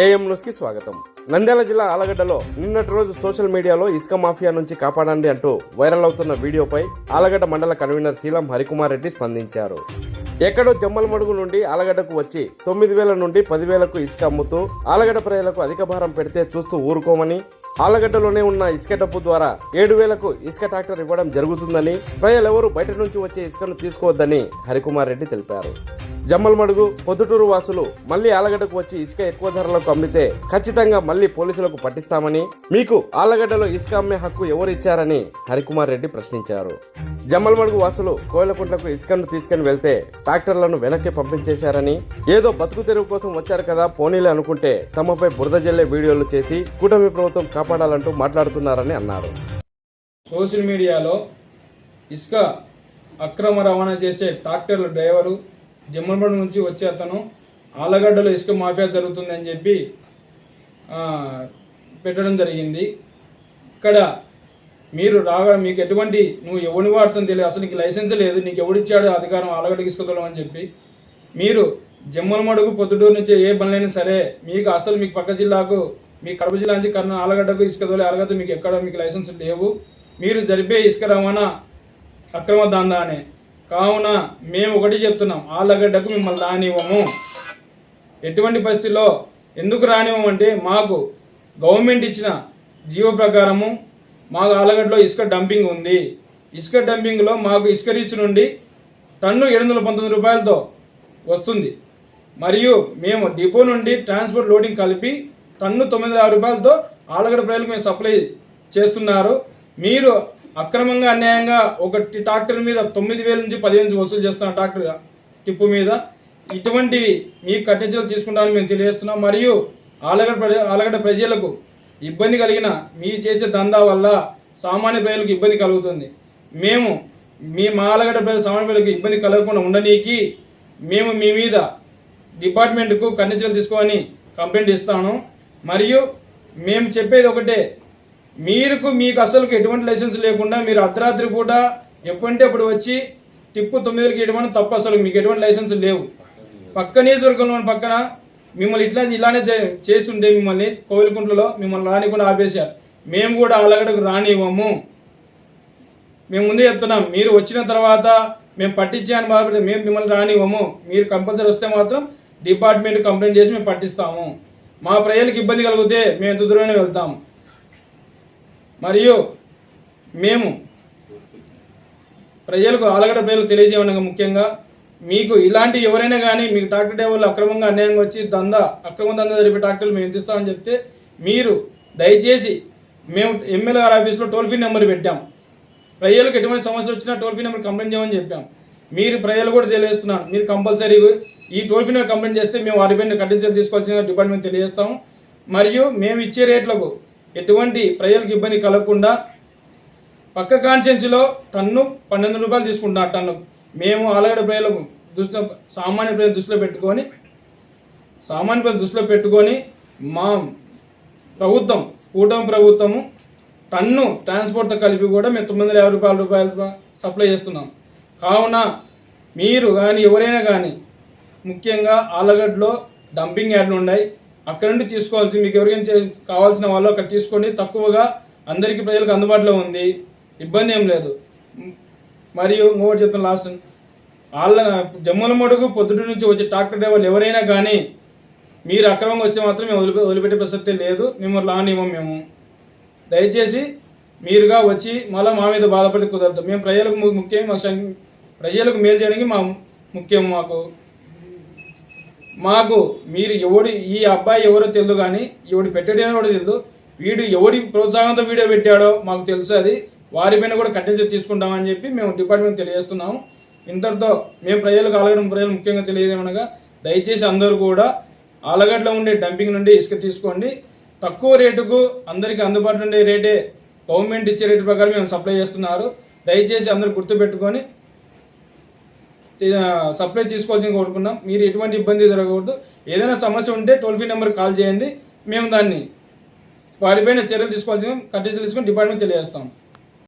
AM స్వాగతం. నంద్యాల జిల్లా ఆలగడ్డలో నిన్నటి రోజు సోషల్ మీడియాలో ఇసుక మాఫియా నుంచి కాపాడండి అంటూ వైరల్ అవుతున్న వీడియోపై ఆలగడ్డ మండల కన్వీనర్ శీలం హరికుమార్ రెడ్డి స్పందించారు. ఎక్కడో జమ్మలమడుగు నుండి ఆలగడ్డకు వచ్చి తొమ్మిది వేల నుండి పదివేలకు ఇసుక అమ్ముతూ ఆలగడ్డ ప్రజలకు అధిక భారం పెడితే చూస్తూ ఊరుకోమని ఆలగడ్డలోనే ఉన్న ఇసుక డబ్బు ద్వారా ఏడు వేలకు ఇసుక ట్రాక్టర్ ఇవ్వడం జరుగుతుందని ప్రజలెవరూ బయట నుంచి వచ్చే ఇసుకను తీసుకోవద్దని హరికుమార్ రెడ్డి తెలిపారు. జమ్మలమడుగు పొద్దుటూరు వాసులు మళ్ళీ ఆలగడ్డకు వచ్చి ఇసుక ఎక్కువ ధరలకు అమ్మితే ఖచ్చితంగా మళ్ళీ పోలీసులకు పట్టిస్తామని మీకు ఆలగడ్డలో ఇసుక అమ్మే హక్కు ఎవరిచ్చారని హరికుమార్ రెడ్డి ప్రశ్నించారు. జమ్మలమడుగు వాసులు కోయలకుంట్లకు ఇసుకను తీసుకుని వెళ్తే ట్రాక్టర్లను వెనక్కి పంపించేశారని ఏదో బతుకు తెరువు కోసం వచ్చారు కదా పోనీలే అనుకుంటే తమపై బురద జల్లే వీడియోలు చేసి కూటమి ప్రభుత్వం కాపాడాలంటూ మాట్లాడుతున్నారని అన్నారు. సోషల్ మీడియాలో ఇసుక అక్రమ రవాణా చేసే ట్రాక్టర్ల డ్రైవరు జమ్మలమడు నుంచి వచ్చే అతను ఆలగడ్డలో ఇసుక మాఫియా జరుగుతుందని చెప్పి పెట్టడం జరిగింది. ఇక్కడ మీరు రాగా మీకు ఎటువంటి నువ్వు ఎవరిని వాడుతుంది తెలియదు. అసలు నీకు లైసెన్స్ లేదు. నీకు ఎవడిచ్చాడు అధికారం ఆలగడ్డకి ఇసుకతలం అని చెప్పి. మీరు జమ్మలమడుగు పొద్దుటూరు నుంచి ఏ పనులైనా సరే మీకు అసలు మీకు పక్క జిల్లాకు మీ కడప జిల్లా నుంచి కర్ణ ఆలగడ్డకు ఇసుక తోలే ఆలగడ్డ మీకు ఎక్కడ మీకు లైసెన్స్ లేవు. మీరు జరిపే ఇసుక రవాణా అక్రమ దందానే. కావున మేము ఒకటి చెప్తున్నాం ఆళ్ళగడ్డకు మిమ్మల్ని రానివ్వము. ఎటువంటి పరిస్థితిలో ఎందుకు రానివ్వమంటే మాకు గవర్నమెంట్ ఇచ్చిన జీవో ప్రకారము మాకు ఆలగడ్డలో ఇసుక డంపింగ్ ఉంది. ఇసుక డంపింగ్లో మాకు ఇసుక రీచ్ నుండి టన్ను ఏడు వందల పంతొమ్మిది రూపాయలతో వస్తుంది. మరియు మేము డిపో నుండి ట్రాన్స్పోర్ట్ లోడింగ్ కలిపి టన్ను తొమ్మిది ఆరు రూపాయలతో ఆలగడ్డ ప్రజలకు మేము సప్లై చేస్తున్నారు. మీరు అక్రమంగా అన్యాయంగా ఒక ట్రాక్టర్ మీద తొమ్మిది వేల నుంచి పదివేల నుంచి వసూలు చేస్తున్న ట్రాక్టర్ టిప్పు మీద ఇటువంటివి మీకు కట్టించలు తీసుకుంటామని మేము తెలియజేస్తున్నాం. మరియు ఆలగడ్డ ప్రజ ఆలగడ్డ ప్రజలకు ఇబ్బంది కలిగిన మీ చేసే దందా వల్ల సామాన్య ప్రజలకు ఇబ్బంది కలుగుతుంది. మేము మీ మా ఆలగడ్డ ప్రజల సామాన్య ప్రజలకు ఇబ్బంది కలగకుండా ఉండనీకి మేము మీ మీద డిపార్ట్మెంట్కు కన్నెచర్యలు తీసుకోమని కంప్లైంట్ ఇస్తాను. మరియు మేము చెప్పేది ఒకటే మీకు మీకు అసలుకి ఎటువంటి లైసెన్స్ లేకుండా మీరు అర్ధరాత్రి పూట ఎప్పుడంటే అప్పుడు వచ్చి టిప్పు తొమ్మిదికి ఎటువంటి తప్పు అసలు. మీకు ఎటువంటి లైసెన్స్ లేవు. పక్క నియోజకవర్గంలో పక్కన మిమ్మల్ని ఇట్లా ఇలానే చేస్తుంటే మిమ్మల్ని కోవిలకుంట్లలో మిమ్మల్ని రానికుండా ఆపేశారు. మేము కూడా అలగడకు రానివ్వము. మేము ముందే చెప్తున్నాం మీరు వచ్చిన తర్వాత మేము పట్టించాను బాధపడితే మేము మిమ్మల్ని రానివ్వము. మీరు కంపల్సరీ వస్తే మాత్రం డిపార్ట్మెంట్ కంప్లైంట్ చేసి మేము పట్టిస్తాము. మా ప్రజలకు ఇబ్బంది కలిగితే మేము ఎంత దూరమైనా వెళ్తాము. మరియు మేము ప్రజలకు ఆలగడ్డ ప్రజలు తెలియజేయమనగా ముఖ్యంగా మీకు ఇలాంటి ఎవరైనా కానీ మీకు ట్రాక్టర్ డ్రైవర్లు అక్రమంగా అన్యాయంగా వచ్చి దందా అక్రమ దందా జరిపే ట్రాక్టర్లు మేము ఇస్తామని చెప్తే మీరు దయచేసి మేము ఎమ్మెల్యే గారి ఆఫీస్లో టోల్ ఫ్రీ నెంబర్ పెట్టాం. ప్రజలకు ఎటువంటి సమస్య వచ్చినా టోల్ ఫ్రీ నెంబర్ కంప్లైంట్ చేయమని చెప్పాం. మీరు ప్రజలు కూడా తెలియజేస్తున్నాను. మీరు కంపల్సరీ ఈ టోల్ ఫ్రీ నెంబర్ కంప్లైంట్ చేస్తే మేము వారిపైన కఠిన తీసుకోవాల్సిన డిపార్ట్మెంట్ తెలియజేస్తాము. మరియు మేము ఇచ్చే రేట్లకు ఎటువంటి ప్రజలకు ఇబ్బంది కలగకుండా పక్క కాన్స్టిట్యున్సీలో టన్ను పన్నెండు రూపాయలు తీసుకుంటున్నా ఆ టన్ను మేము ఆలగడ ప్రజలకు దృష్టిలో సామాన్య ప్రజలు దృష్టిలో పెట్టుకొని సామాన్య ప్రజలు దృష్టిలో పెట్టుకొని మా ప్రభుత్వం కూటమి ప్రభుత్వము టన్ను ట్రాన్స్పోర్ట్తో కలిపి కూడా మేము తొమ్మిది వందల యాభై రూపాయల రూపాయలు సప్లై చేస్తున్నాం. కావున మీరు కానీ ఎవరైనా కానీ ముఖ్యంగా ఆలగడ్డలో డంపింగ్ యార్డ్లు ఉన్నాయి. అక్కడ నుండి తీసుకోవాల్సి మీకు ఎవరికైనా కావాల్సిన వాళ్ళు అక్కడ తీసుకోండి. తక్కువగా అందరికీ ప్రజలకు అందుబాటులో ఉంది. ఇబ్బంది ఏం లేదు. మరియు ఇంకొకటి చెప్తాను లాస్ట్. వాళ్ళ జమ్ముల మడుగు పొద్దుటి నుంచి వచ్చే ట్రాక్టర్ డ్రైవర్లు ఎవరైనా కానీ మీరు అక్రమంగా వస్తే మాత్రం మేము వదిలిపె వదిలిపెట్టే ప్రసక్తే లేదు. మేము లానివ్వం మేము. దయచేసి మీరుగా వచ్చి మళ్ళీ మా మీద బాధపడి కుదరదు. మేము ప్రజలకు ముఖ్యం మాకు ప్రజలకు మేలు చేయడానికి మా ముఖ్యం మాకు. మాకు మీరు ఎవడు ఈ అబ్బాయి ఎవరో తెలియదు కానీ ఎవడు పెట్టడం కూడా తెలియదు వీడు ఎవడి ప్రోత్సాహంతో వీడియో పెట్టాడో మాకు తెలుసు అది. వారిపైన కూడా కఠిన తీసుకుంటామని చెప్పి మేము డిపార్ట్మెంట్ తెలియజేస్తున్నాము. ఇంతటితో మేము ప్రజలకు ఆలగడం ప్రజలు ముఖ్యంగా తెలియజేయమనగా దయచేసి అందరూ కూడా ఆలగడ్డలో ఉండే డంపింగ్ నుండి ఇసుక తీసుకోండి. తక్కువ రేటుకు అందరికీ అందుబాటులో ఉండే రేటే గవర్నమెంట్ ఇచ్చే రేటు ప్రకారం మేము సప్లై చేస్తున్నారు. దయచేసి అందరూ గుర్తుపెట్టుకొని సప్లై తీసుకోవాల్సింది కోరుకున్నాం. మీరు ఎటువంటి ఇబ్బంది జరగకూడదు. ఏదైనా సమస్య ఉంటే టోల్ ఫ్రీ నెంబర్ కాల్ చేయండి. మేము దాన్ని వారిపైన చర్యలు తీసుకోవాల్సింది కట్టడి తీసుకొని డిపార్ట్మెంట్ తెలియజేస్తాం.